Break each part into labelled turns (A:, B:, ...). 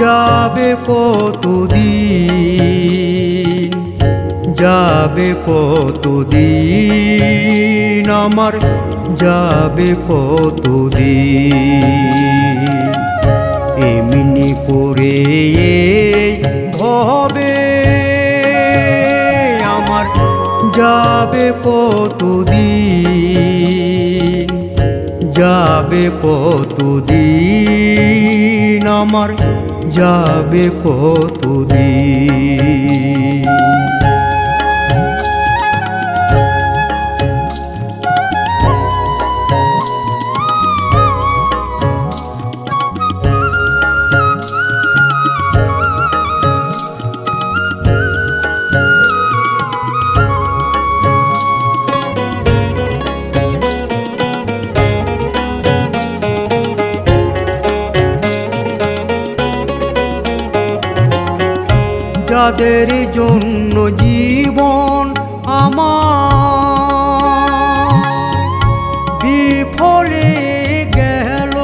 A: যাবে কতদিন? যাবে কতদিন? আমার যাবে কতদিন? এমনি করে হবে আমার যাবে কতদিন? যাবে কতদিন? আমার যাবে কতদিন? যাদের জন্য জীবন আমার। বিফলে গেল।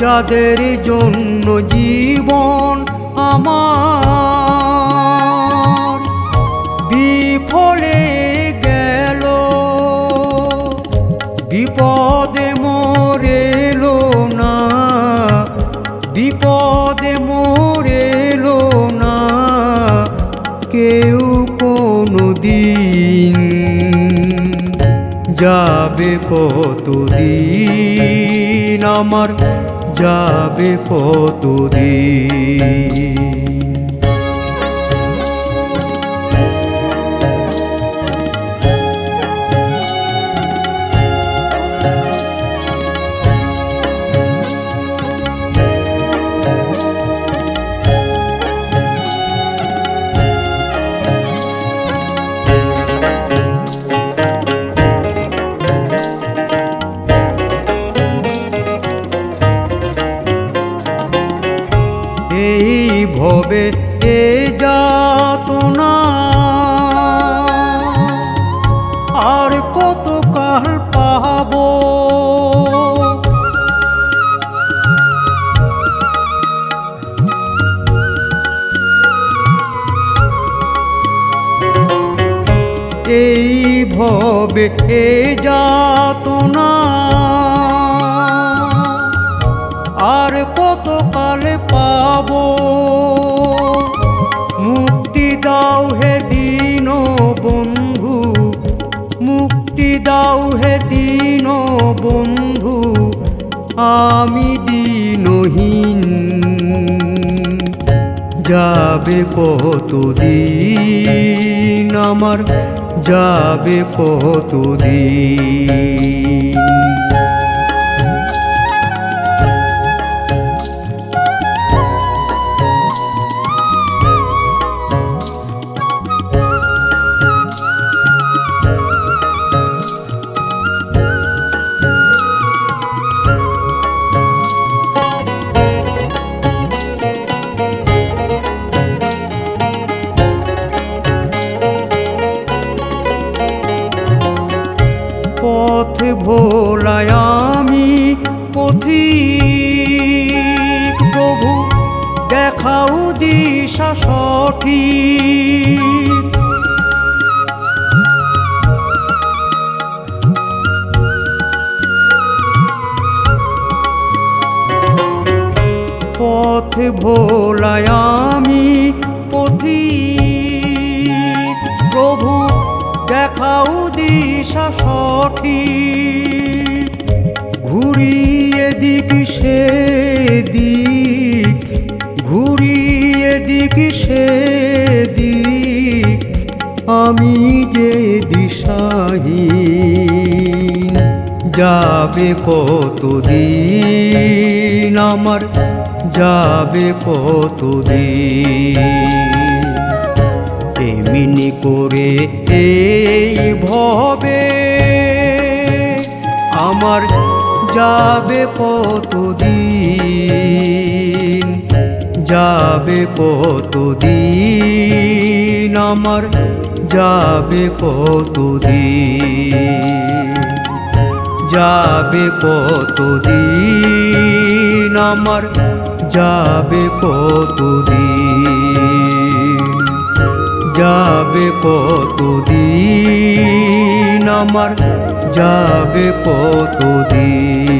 A: যাদের জন্য জীবন আমার বিপদে মরেল না বিপদে মরেল না কেউ কোনো দিন যাবে কতদিন আমার যাবে কতদিন। ভবে এ যাতনা। আর কত কাল পাবো এই ভবে এ যাতনা আমি দিনহীন। যাবে কতদিন আমার? যাবে কতদিন? দিশা সঠিক। পথ ভোলায় আমি পথিক। প্রভু দেখাও দিশা সঠিক। আমি যে দিশাহীন যাবে কতদিন আমার, যাবে কতদিন? এমনি করে এই ভবে আমার যাবে কতদিন যাবে কতদিন আমার যাবে কতদিন? যাবে কতদিন? আমার যাবে কতদিন? যাবে কতদিন? আমার যাবে কতদিন?